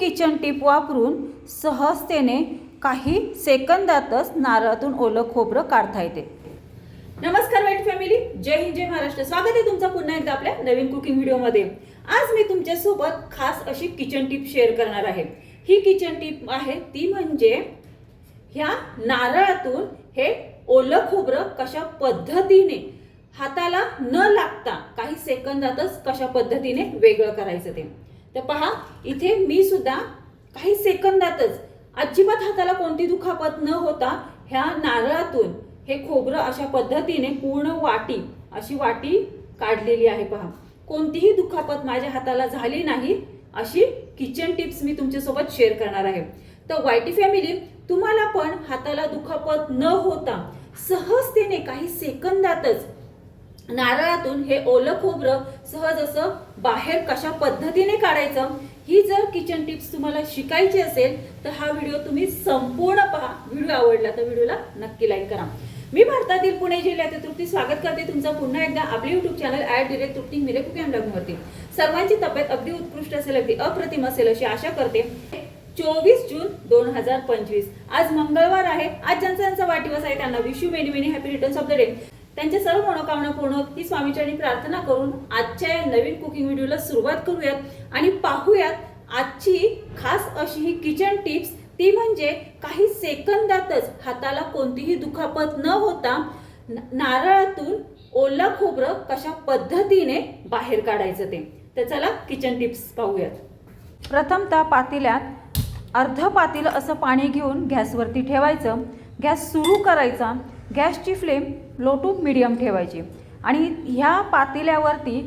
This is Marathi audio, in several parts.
किचन टीप वापरून सहजतेने काही सेकंदातच नारळातून ओलं खोबरं काढता येते. नमस्कार वाईट फॅमिली जय हिंद जय महाराष्ट्र. स्वागत आहे तुमचं पुन्हा एकदा आपल्या नवीन कुकिंग व्हिडिओमध्ये आज मी तुमच्यासोबत खास अशी किचन टीप शेअर करणार आहे. ही किचन टीप आहे ती म्हणजे ह्या नारळातून हे ओलं खोबरं कशा पद्धतीने हाताला न लागता काही सेकंदातच कशा पद्धतीने वेगळं करायचं ते. तर पहा इथे मी सुद्धा काही सेकंदातच अजिबात हाताला कोणती दुखापत न होता ह्या नारळातून हे खोबरं अशा पद्धतीने पूर्ण वाटी अशी वाटी काढलेली आहे पहा. कोणतीही दुखापत माझ्या हाताला झाली नाही अशी किचन टिप्स मी तुमच्यासोबत शेअर करणार आहे. तर वायटी फॅमिली तुम्हाला पण हाताला दुखापत न होता सहजतेने काही सेकंदातच नारळातून हे ओलं खोबरं सहज असं बाहेर कशा पद्धतीने काढायचं ही जर किचन टिप्स तुम्हाला शिकायची असेल तर हा व्हिडिओ तुम्ही संपूर्ण पहा. व्हिडिओ आवडला तर व्हिडिओला नक्की लाईक करा. मी भारतातील पुणे जिल्ह्यातील तृप्ती स्वागत करते तुमचं पुन्हा एकदा आपले YouTube channel at direct Tripti Mire cooking वरती. सर्वांची तब्येत अगदी उत्कृष्ट असेल अगदी अप्रतिम असेल अशी आशा करते. चोवीस जून दोन हजार पंचवीस. आज मंगळवार आहे. आज ज्यांचा ज्यांचा वाढदिवस आहे त्यांना wish you many many happy returns of the day त्यांच्या सर्व मनोकामना पूर्ण होत ही स्वामीचरणी प्रार्थना करून आजच्या या नवीन कुकिंग व्हिडिओला सुरुवात करूयात. आणि पाहूयात आजची खास अशी ही किचन टिप्स ती म्हणजे काही सेकंदातच हाताला कोणतीही दुखापत न होता नारळातून ओला खोबरं कशा पद्धतीने बाहेर काढायचं ते. तर चला किचन टिप्स पाहूयात. प्रथमतः पातेल्यात अर्ध पातेलं असं पाणी घेऊन गॅसवरती ठेवायचं. गॅस सुरू करायचा. गॅसची फ्लेम लो टू मिडियम ठेवायची. आणि ह्या पातेल्यावरती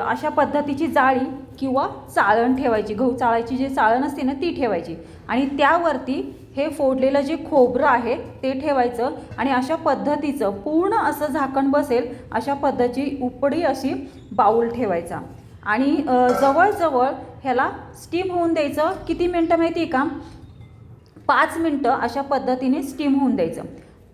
अशा पद्धतीची जाळी किंवा चाळण ठेवायची. गहू चाळायची जी चाळण असते ना ती ठेवायची. आणि त्यावरती हे फोडलेलं जे खोबरं आहे ते ठेवायचं. आणि अशा पद्धतीचं पूर्ण असं झाकण बसेल अशा पद्धतीची उपडी अशी बाऊल ठेवायचा. आणि जवळजवळ ह्याला स्टीम होऊन द्यायचं. किती मिनटं माहिती आहे का? पाच मिनटं अशा पद्धतीने स्टीम होऊन द्यायचं.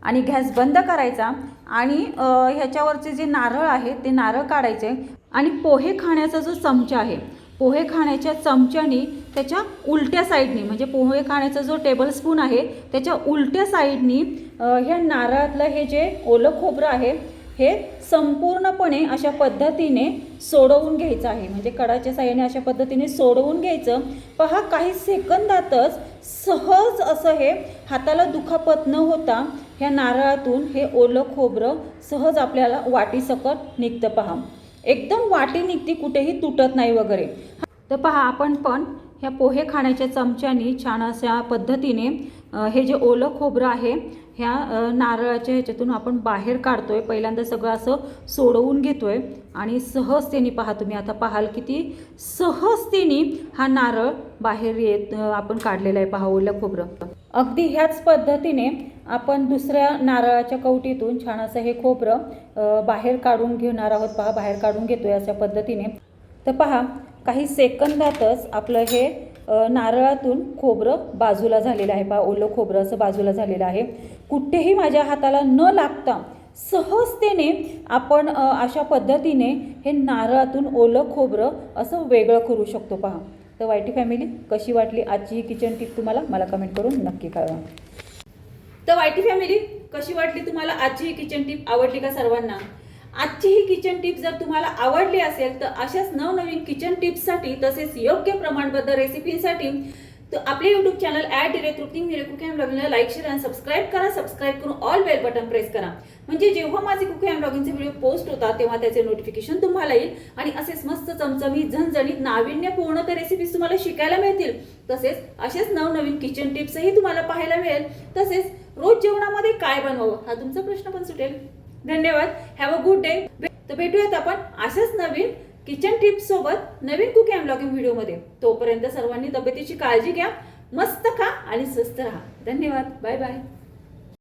आणि गॅस बंद करायचा आणि ह्याच्यावरचे जे नारळ आहे ते नारळ काढायचे आणि पोहे खाण्याचा जो चमचा आहे पोहे खाण्याच्या चमच्यानी त्याच्या उलट्या साईडनी म्हणजे पोहे खाण्याचा जो टेबल स्पून आहे त्याच्या उलट्या साईडनी ह्या नारळातलं हे जे ओलं खोबरं आहे हे संपूर्णपणे अशा पद्धतीने सोडवून घ्यायचं आहे. म्हणजे कडाच्या साह्याने अशा पद्धतीने सोडवून घ्यायचं. पहा काही सेकंदातच सहज असं हे हाताला दुखापत न होता ह्या नारळातून हे ओलं खोबरं सहज आपल्याला वाटीसकट निघतं पहा. एकदम वाटी निघती कुठेही तुटत नाही वगैरे. तर पहा आपण पण ह्या पोहे खाण्याच्या चमच्यानी छान अशा पद्धतीने हे जे ओलं खोबरं आहे ह्या नारळाच्या ह्याच्यातून आपण बाहेर काढतोय. पहिल्यांदा सगळं असं सोडवून घेतोय आणि सहजतेने पहा तुम्ही. आता पाहाल किती सहजतेने हा नारळ बाहेर येत आपण काढलेला आहे पहा ओलं खोबरं. अगदी ह्याच पद्धतीने आपण दुसऱ्या नारळाच्या कवटीतून छान असं हे खोबरं बाहेर काढून घेणार आहोत. पहा बाहेर काढून घेतोय अशा पद्धतीने. तर पहा काही सेकंदातच आपलं हे नारळातून खोबरं बाजूला झालेलं आहे. पहा ओलं खोबरं असं बाजूला झालेलं आहे. कुठेही माझ्या हाताला न लागता सहजतेने आपण अशा पद्धतीने हे नारळातून ओलं खोबरं असं वेगळं करू शकतो. पहा. तर वायटी फॅमिली कशी वाटली आजची ही किचन टिप तुम्हाला? मला कमेंट करून नक्की कळवा. तर वायटी फॅमिली कशी वाटली तुम्हाला? आजची ही किचन टिप आवडली का सर्वांना? आजची ही किचन टिप जर तुम्हाला आवडली असेल तर अशाच नवनवीन किचन टिप्ससाठी तसेच योग्य प्रमाणबद्ध रेसिपीसाठी तर आपले YouTube channel at direct cooking Mire cooking ब्लॉगिंगला like share आणि सबस्क्राईब करा. सबस्क्राईब करून ऑल बेल बटन प्रेस करा. म्हणजे जेव्हा माझे कुकिंग अँड ब्लॉगिंगचे व्हिडिओ पोस्ट होतात तेव्हा त्याचे नोटिफिकेशन तुम्हाला येईल. आणि असेच मस्त चमचमीत झणझणीत नाविन्यपूर्ण तर रेसिपीज तुम्हाला शिकायला मिळतील. तसेच असेच नवनवीन किचन टिप्सही तुम्हाला पाहायला मिळेल. तसेच रोज जेवणामध्ये काय बनवावं? हा तुमचा प्रश्न पण सुटेल. धन्यवाद. हॅव अ गुड डे तर भेटूयात आपण अशाच नवीन किचन टिप्स सोबत नवीन कुकिंग अँड ब्लॉगिंग व्हिडिओमध्ये. तोपर्यंत सर्वांनी तब्येतीची काळजी घ्या मस्त खा आणि स्वस्त राहा. धन्यवाद. Bye bye.